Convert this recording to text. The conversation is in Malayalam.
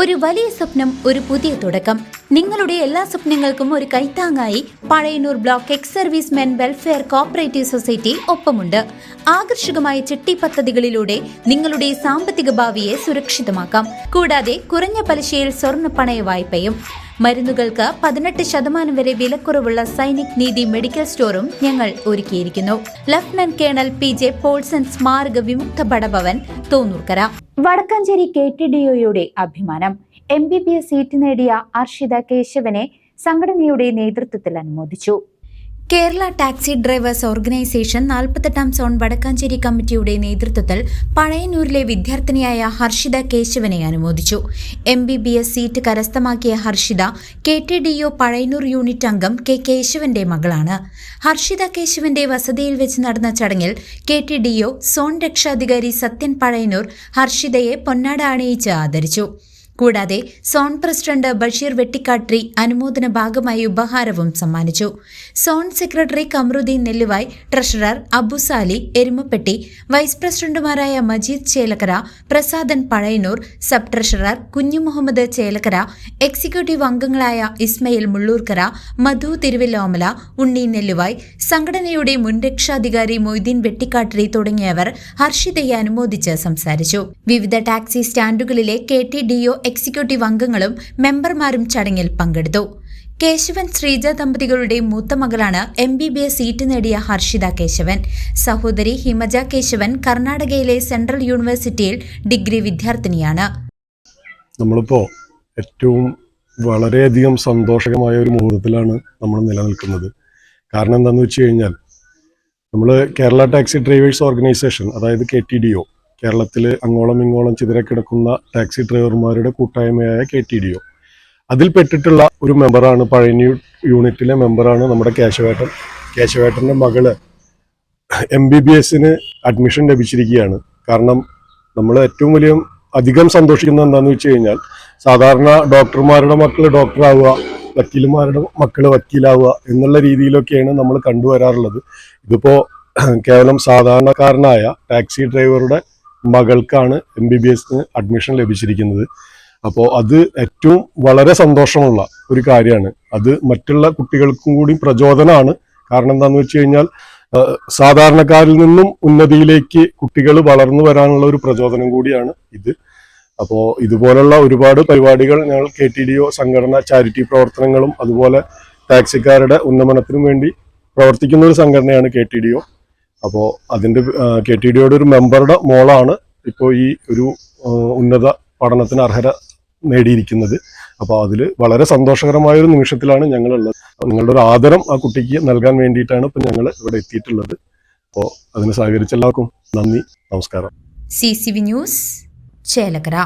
ഒരു വലിയ സ്വപ്നം ഒരു പുതിയ തുടക്കം. നിങ്ങളുടെ എല്ലാ സ്വപ്നങ്ങൾക്കും ഒരു കൈത്താങ്ങായി Pazhayannur block ex service men welfare cooperative society ഒപ്പമുണ്ട്. ആകർഷകമായ ചിട്ടി പദ്ധതികളിലൂടെ നിങ്ങളുടെ സാമ്പത്തിക ഭാവിയെ സുരക്ഷിതമാക്കാം. കൂടാതെ കുറഞ്ഞ പലിശയിൽ സ്വർണ പണയ വായ്പയും. മരുന്നുകൾക്ക് പതിനെട്ട് ശതമാനം വരെ വിലക്കുറവുള്ള സൈനിക് നീതി മെഡിക്കൽ സ്റ്റോറും ഞങ്ങൾ ഒരുക്കിയിരിക്കുന്നു. Lieutenant colonel P J Paulson സ്മാരക വിമുക്ത ഭടഭവൻ Thonnurkkara. Vadakkanchery K T D ഒയുടെ അഭിമാനം. M B B S seat നേടിയ അർഷിത കേശവനെ സംഘടനയുടെ നേതൃത്വത്തിൽ അനുമോദിച്ചു. കേരള ടാക്സി ഡ്രൈവേഴ്സ് ഓർഗനൈസേഷൻ നാൽപ്പത്തെട്ടാം സോൺ വടക്കാഞ്ചേരി കമ്മിറ്റിയുടെ നേതൃത്വത്തിൽ പഴയന്നൂരിലെ വിദ്യാർത്ഥിനിയായ ഹർഷിത കേശവനെ അനുമോദിച്ചു. M B B S seat കരസ്ഥമാക്കിയ Harshitha K T D O Pazhayannur unit അംഗം കെ കേശവന്റെ മകളാണ്. ഹർഷിത കേശവന്റെ വസതിയിൽ വെച്ച് നടന്ന ചടങ്ങിൽ K T D O zone രക്ഷാധികാരി സത്യൻ പഴയന്നൂർ ഹർഷിതയെ പൊന്നാട അണിയിച്ച് ആദരിച്ചു. കൂടാതെ സോൺ പ്രസിഡന്റ് ബഷീർ വെട്ടിക്കാട്രി അനുമോദന ഭാഗമായി ഉപഹാരവും സമ്മാനിച്ചു. Zone secretary Kamaruddin Nelluvai treasurer Abusali Erumappetty vice പ്രസിഡന്റുമാരായ Majeed Chelakkara Prasadan Pazhayannur sub treasurer Kunju Muhammad Chelakkara executive അംഗങ്ങളായ ഇസ്മയിൽ മുള്ളൂർക്കര മധു തിരുവില്ലോമല ഉണ്ണി നെല്ലുവായ് സംഘടനയുടെ മുൻ രക്ഷാധികാരി മൊയ്തീൻ വെട്ടിക്കാട്രി തുടങ്ങിയവർ ഹർഷിതയെ അനുമോദിച്ച് സംസാരിച്ചു. വിവിധ taxi സ്റ്റാൻഡുകളിലെ K T D O executive അംഗങ്ങളും മെമ്പർമാരും ചടങ്ങിൽ പങ്കെടുത്തു. കേശവൻ ശ്രീജ ദമ്പതികളുടെ മൂത്ത മകളാണ് M B B S seat നേടിയ ഹർഷിത കേശവൻ. സഹോദരി ഹിമജ കേശവൻ കർണാടകയിലെ സെൻട്രൽ യൂണിവേഴ്സിറ്റിയിൽ ഡിഗ്രി വിദ്യാർത്ഥിനിയാണ്. നമ്മളിപ്പോ ഏറ്റവും വളരെയധികം സന്തോഷകമായ ഒരു മുഹൂർത്തത്തിലാണ് നമ്മൾ നിലനിൽക്കുന്നത്. കാരണം എന്താണെന്ന് വെച്ച് കഴിഞ്ഞാൽ നമ്മൾ കേരള ടാക്സി ഡ്രൈവേഴ്സ് ഓർഗനൈസേഷൻ അതായത് കെ ടി ഡി ഒ കേരളത്തിൽ അങ്ങോളം ഇങ്ങോളം ചിതിരക്കിടക്കുന്ന ടാക്സി ഡ്രൈവർമാരുടെ കൂട്ടായ്മയായ കെ ടി ഡി ഒ. അതിൽപ്പെട്ടിട്ടുള്ള ഒരു മെമ്പറാണ് പഴയ യൂണിറ്റിലെ മെമ്പറാണ് നമ്മുടെ കേശവേട്ടൻ. കേശവേട്ടന്റെ മകൾ എം ബി ബി എസിന് അഡ്മിഷൻ ലഭിച്ചിരിക്കുകയാണ്. കാരണം നമ്മൾ ഏറ്റവും വലിയ അധികം സന്തോഷിക്കുന്നത് എന്താണെന്ന് വെച്ച് കഴിഞ്ഞാൽ സാധാരണ ഡോക്ടർമാരുടെ മക്കൾ ഡോക്ടറാവുക വക്കീലുമാരുടെ മക്കൾ വക്കീലാവുക എന്നുള്ള രീതിയിലൊക്കെയാണ് നമ്മൾ കണ്ടുവരാറുള്ളത്. ഇതിപ്പോൾ കേവലം സാധാരണക്കാരനായ ടാക്സി ഡ്രൈവറുടെ മകൾക്കാണ് എം ബി ബി എസിന് അഡ്മിഷൻ ലഭിച്ചിരിക്കുന്നത്. അപ്പോൾ അത് ഏറ്റവും വളരെ സന്തോഷമുള്ള ഒരു കാര്യമാണ്. അത് മറ്റുള്ള കുട്ടികൾക്കും കൂടി പ്രചോദനമാണ്. കാരണം എന്താണെന്ന് വെച്ച് കഴിഞ്ഞാൽ സാധാരണക്കാരിൽ നിന്നും ഉന്നതിയിലേക്ക് കുട്ടികൾ വളർന്നു വരാനുള്ള ഒരു പ്രചോദനം കൂടിയാണ് ഇത്. അപ്പോൾ ഇതുപോലുള്ള ഒരുപാട് പരിപാടികൾ ഞങ്ങൾ കെ ടി ഡി ഒ സംഘടന ചാരിറ്റി പ്രവർത്തനങ്ങളും അതുപോലെ ടാക്സിക്കാരുടെ ഉന്നമനത്തിനും വേണ്ടി പ്രവർത്തിക്കുന്ന ഒരു സംഘടനയാണ് കെ ടി ഡി ഒ. അപ്പോൾ അതിന്റെ കെ ടി ഡിയുടെ ഒരു മെമ്പറുടെ മോളാണ് ഇപ്പോൾ ഈ ഒരു ഉന്നത പഠനത്തിന് അർഹത നേടിയിരിക്കുന്നത്. അപ്പോൾ അതിൽ വളരെ സന്തോഷകരമായ ഒരു നിമിഷത്തിലാണ് ഞങ്ങളുള്ളത്. നിങ്ങളുടെ ഒരു ആദരം ആ കുട്ടിക്ക് നൽകാൻ വേണ്ടിയിട്ടാണ് ഇപ്പം ഞങ്ങൾ ഇവിടെ എത്തിയിട്ടുള്ളത്. അപ്പോൾ അതിന് സഹകരിച്ച എല്ലാവർക്കും നന്ദി നമസ്കാരം. C C V news Chelakkara.